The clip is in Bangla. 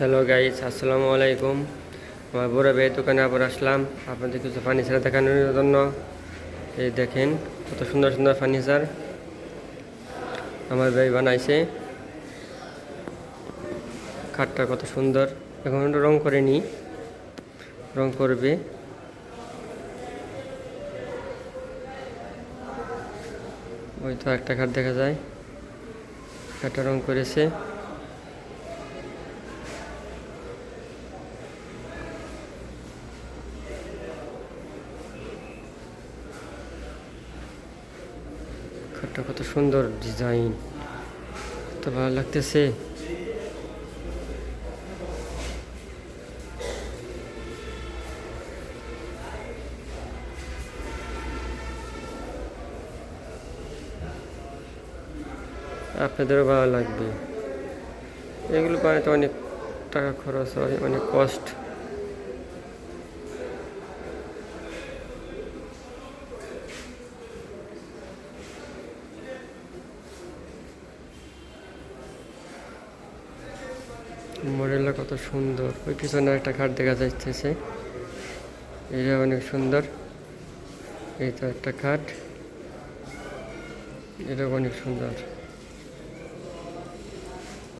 হ্যালো গাইস আসসালামু আলাইকুম আমার বড় ভাইয়ের দোকানে আবার আসলাম। আপনাদের কিছু ফার্নিচার দেখানোর জন্য। এই দেখেন, কত সুন্দর সুন্দর ফার্নিচার আমার ভাই বানাইছে। খাটটা কত সুন্দর। এখন রং করেনি রং করবে। ওই তো একটা খাট দেখা যায়। খাটটা রং করেছে। খাটটা কত সুন্দর ডিজাইন, কত ভালো লাগতেছে। আপনাদেরও ভালো লাগবে। এগুলো বানাতে অনেক টাকা খরচ হয়, অনেক কষ্ট। মডেলটা কত সুন্দর। ওই পিছনে একটা ঘাট দেখা যাচ্ছে এটা অনেক সুন্দর। এই তো একটা খাট এটা অনেক সুন্দর।